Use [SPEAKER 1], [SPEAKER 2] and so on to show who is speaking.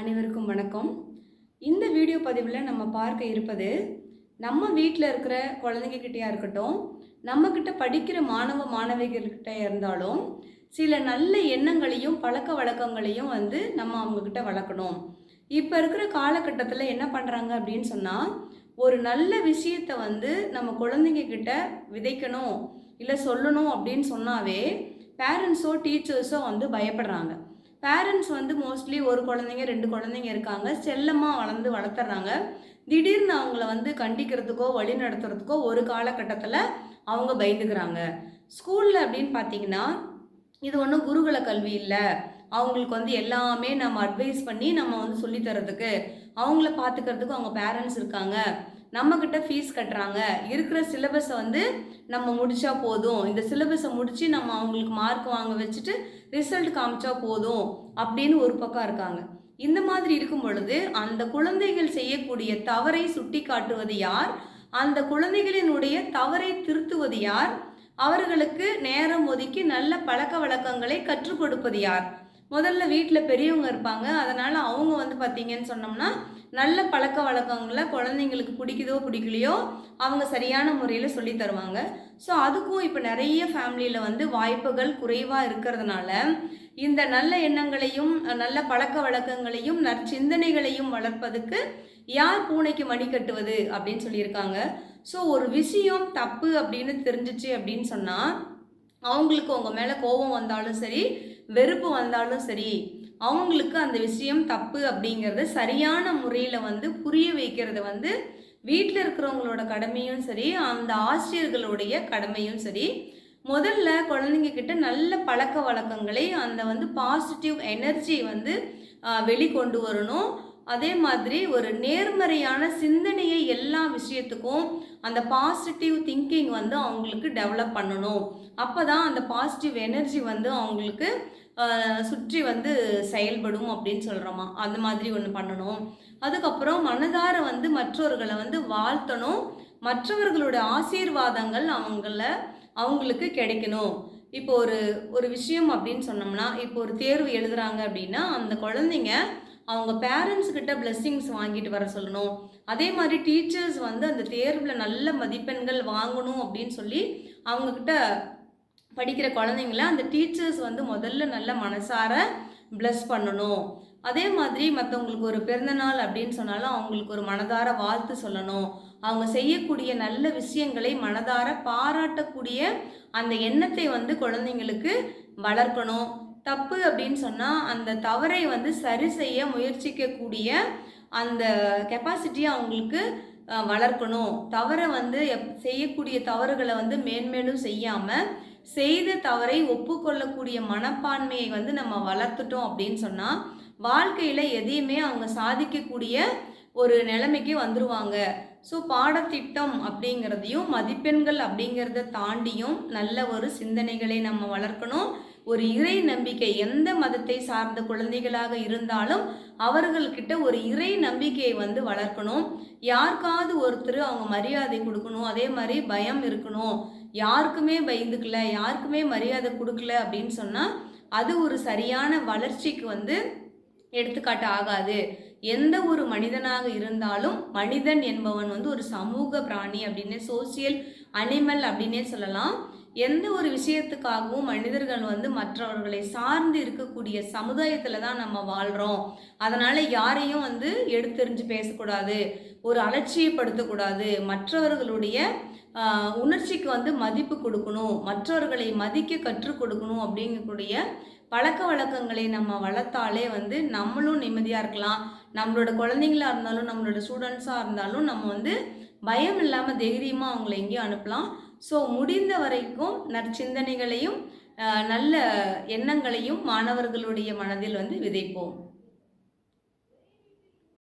[SPEAKER 1] அனைவருக்கும் வணக்கம். இந்த வீடியோ பதிவில் நம்ம பார்க்க இருப்பது நம்ம வீட்டில் இருக்கிற குழந்தைங்க இருக்கட்டும் நம்மக்கிட்ட படிக்கிற மாணவ மாணவிகள்கிட்ட இருந்தாலும் சில நல்ல எண்ணங்களையும் பழக்க வழக்கங்களையும் வந்து நம்ம அவங்கக்கிட்ட வளர்க்கணும். இப்போ இருக்கிற காலகட்டத்தில் என்ன பண்ணுறாங்க அப்படின்னு சொன்னால் ஒரு நல்ல விஷயத்தை வந்து நம்ம குழந்தைங்க கிட்ட விதைக்கணும் இல்லை சொல்லணும் அப்படின்னு சொன்னாவே பேரண்ட்ஸோ டீச்சர்ஸோ வந்து பயப்படுறாங்க. பேரண்ட்ஸ் வந்து மோஸ்ட்லி ஒரு குழந்தைங்க ரெண்டு குழந்தைங்க இருக்காங்க. செல்லமாக வளர்ந்து வளர்த்துறாங்க. திடீர்னு அவங்கள வந்து கண்டிக்கிறதுக்கோ வழி நடத்துறதுக்கோ ஒரு காலகட்டத்தில் அவங்க பயந்துக்கிறாங்க. ஸ்கூலில் அப்படின்னு பார்த்தீங்கன்னா இது ஒன்றும் குருகுல கல்வி இல்லை. அவங்களுக்கு வந்து எல்லாமே நம்ம அட்வைஸ் பண்ணி நம்ம வந்து சொல்லித் தரதுக்கு அவங்கள பார்த்துக்கிறதுக்கு அவங்க பேரண்ட்ஸ் இருக்காங்க. நம்மக்கிட்ட ஃபீஸ் கட்டுறாங்க. இருக்கிற சிலபஸை வந்து நம்ம முடித்தா போதும். இந்த சிலபஸை முடித்து நம்ம அவங்களுக்கு மார்க் வாங்க வச்சுட்டு ரிசல்ட் காமிச்சா போதும் அப்படின்னு ஒரு பக்கம் இருக்காங்க. இந்த மாதிரி இருக்கும் பொழுது அந்த குழந்தைகள் செய்யக்கூடிய தவறை சுட்டி காட்டுவது யார்? அந்த குழந்தைகளினுடைய தவறை திருத்துவது யார்? அவர்களுக்கு நேரம் ஒதுக்கி நல்ல பழக்க வழக்கங்களை கற்றுக் கொடுப்பது யார்? முதல்ல வீட்டில் பெரியவங்க இருப்பாங்க. அதனால் அவங்க வந்து பார்த்தீங்கன்னு சொன்னோம்னா நல்ல பழக்க வழக்கங்களை குழந்தைங்களுக்கு பிடிக்குதோ பிடிக்கலையோ அவங்க சரியான முறையில் சொல்லி தருவாங்க. ஸோ அதுக்கும் இப்போ நிறைய ஃபேமிலியில் வந்து வாய்ப்புகள் குறைவாக இருக்கிறதுனால இந்த நல்ல எண்ணங்களையும் நல்ல பழக்க வழக்கங்களையும் நற்சிந்தனைகளையும் வளர்ப்பதுக்கு யார் பூனைக்கு மணி கட்டுவது அப்படின்னு சொல்லியிருக்காங்க. ஸோ ஒரு விஷயம் தப்பு அப்படின்னு தெரிஞ்சிச்சு அப்படின்னு சொன்னால் அவங்களுக்கு உங்கள் மேலே கோபம் வந்தாலும் சரி வெறுப்பு வந்தாலும் சரி அவங்களுக்கு அந்த விஷயம் தப்பு அப்படிங்கிறத சரியான முறையில் வந்து புரிய வைக்கிறது வந்து வீட்டில் இருக்கிறவங்களோட கடமையும் சரி அந்த ஆசிரியர்களுடைய கடமையும் சரி முதல்ல குழந்தைங்க கிட்ட நல்ல பழக்க வழக்கங்களை அந்த வந்து பாசிட்டிவ் எனர்ஜி வந்து வெளிக்கொண்டு வரணும். அதே மாதிரி ஒரு நேர்மறையான சிந்தனையை எல்லா விஷயத்துக்கும் அந்த பாசிட்டிவ் திங்கிங் வந்து அவங்களுக்கு டெவலப் பண்ணணும். அப்போ தான் அந்த பாசிட்டிவ் எனர்ஜி வந்து அவங்களுக்கு சுற்றி வந்து செயல்படும் அப்படின்னு சொல்கிறோமா அந்த மாதிரி ஒன்று பண்ணணும். அதுக்கப்புறம் மனதார வந்து மற்றவர்களை வந்து வாழ்த்தணும். மற்றவர்களோட ஆசீர்வாதங்கள் அவங்கள அவங்களுக்கு கிடைக்கணும். இப்போ ஒரு ஒரு விஷயம் அப்படின்னு சொன்னோம்னா இப்போ ஒரு தேர்வு எழுதுறாங்க அப்படின்னா அந்த குழந்தைங்க அவங்க பேரண்ட்ஸ் கிட்ட பிளெஸ்ஸிங்ஸ் வாங்கிட்டு வர சொல்லணும். அதே மாதிரி டீச்சர்ஸ் வந்து அந்த தேர்வில் நல்ல மதிப்பெண்கள் வாங்கணும் அப்படின்னு சொல்லி அவங்கக்கிட்ட படிக்கிற குழந்தைங்கள அந்த டீச்சர்ஸ் வந்து முதல்ல நல்ல மனசார ப்ளஸ் பண்ணணும். அதே மாதிரி மற்றவங்களுக்கு ஒரு பிறந்தநாள் அப்படின்னு சொன்னாலும் அவங்களுக்கு ஒரு மனதார வாழ்த்து சொல்லணும். அவங்க செய்யக்கூடிய நல்ல விஷயங்களை மனதார பாராட்டக்கூடிய அந்த எண்ணத்தை வந்து குழந்தைங்களுக்கு வளர்க்கணும். தப்பு அப்படின்னு சொன்னால் அந்த தவறை வந்து சரி செய்ய முயற்சிக்கக்கூடிய அந்த கெப்பாசிட்டியை அவங்களுக்கு வளர்க்கணும். தவறை வந்து எப் செய்யக்கூடிய தவறுகளை வந்து மேன்மேலும் செய்யாமல் செய்த தவறை ஒப்புக்கொள்ளக்கூடிய மனப்பான்மையை வந்து நம்ம வளர்த்துட்டோம் அப்படின்னு சொன்னால் வாழ்க்கையில் எதையுமே அவங்க சாதிக்கக்கூடிய ஒரு நிலைமைக்கு வந்துருவாங்க. ஸோ பாடத்திட்டம் அப்படிங்கிறதையும் மதிப்பெண்கள் அப்படிங்கிறத தாண்டியும் நல்ல ஒரு சிந்தனைகளை நம்ம வளர்க்கணும். ஒரு இறை நம்பிக்கை எந்த மதத்தை சார்ந்த குழந்தைகளாக இருந்தாலும் அவர்கள்கிட்ட ஒரு இறை நம்பிக்கையை வந்து வளர்க்கணும். யாருக்காவது ஒருத்தர் அவங்க மரியாதை கொடுக்கணும். அதே மாதிரி பயம் இருக்கணும். யாருக்குமே பயந்துக்கல யாருக்குமே மரியாதை கொடுக்கல அப்படின்னு சொன்னால் அது ஒரு சரியான வளர்ச்சிக்கு வந்து எடுத்துக்காட்டு ஆகாது. எந்த ஒரு மனிதனாக இருந்தாலும் மனிதன் என்பவன் வந்து ஒரு சமூக பிராணி அப்படின்னு சோசியல் அனிமல் அப்படின்னே சொல்லலாம். எந்த ஒரு விஷயத்துக்காகவும் மனிதர்கள் வந்து மற்றவர்களை சார்ந்து இருக்கக்கூடிய சமுதாயத்தில் தான் நம்ம வாழ்கிறோம் அதனால் யாரையும் வந்து எடுத்தெறிஞ்சு பேசக்கூடாது ஒரு அலட்சியப்படுத்தக்கூடாது. மற்றவர்களுடைய உணர்ச்சிக்கு வந்து மதிப்பு கொடுக்கணும். மற்றவர்களை மதிக்க கற்றுக் கொடுக்கணும் அப்படிங்கக்கூடிய பழக்க வழக்கங்களை நம்ம வளர்த்தாலே வந்து நம்மளும் நிம்மதியாக இருக்கலாம். நம்மளோட குழந்தைங்களா இருந்தாலும் நம்மளோட ஸ்டூடெண்ட்ஸாக இருந்தாலும் நம்ம வந்து பயம் இல்லாமல் தைரியமாக அவங்கள எங்கேயும் அனுப்பலாம். ஸோ முடிந்த வரைக்கும் நற்சிந்தனைகளையும் நல்ல எண்ணங்களையும் மாணவர்களுடைய மனதில் வந்து விதைப்போம்.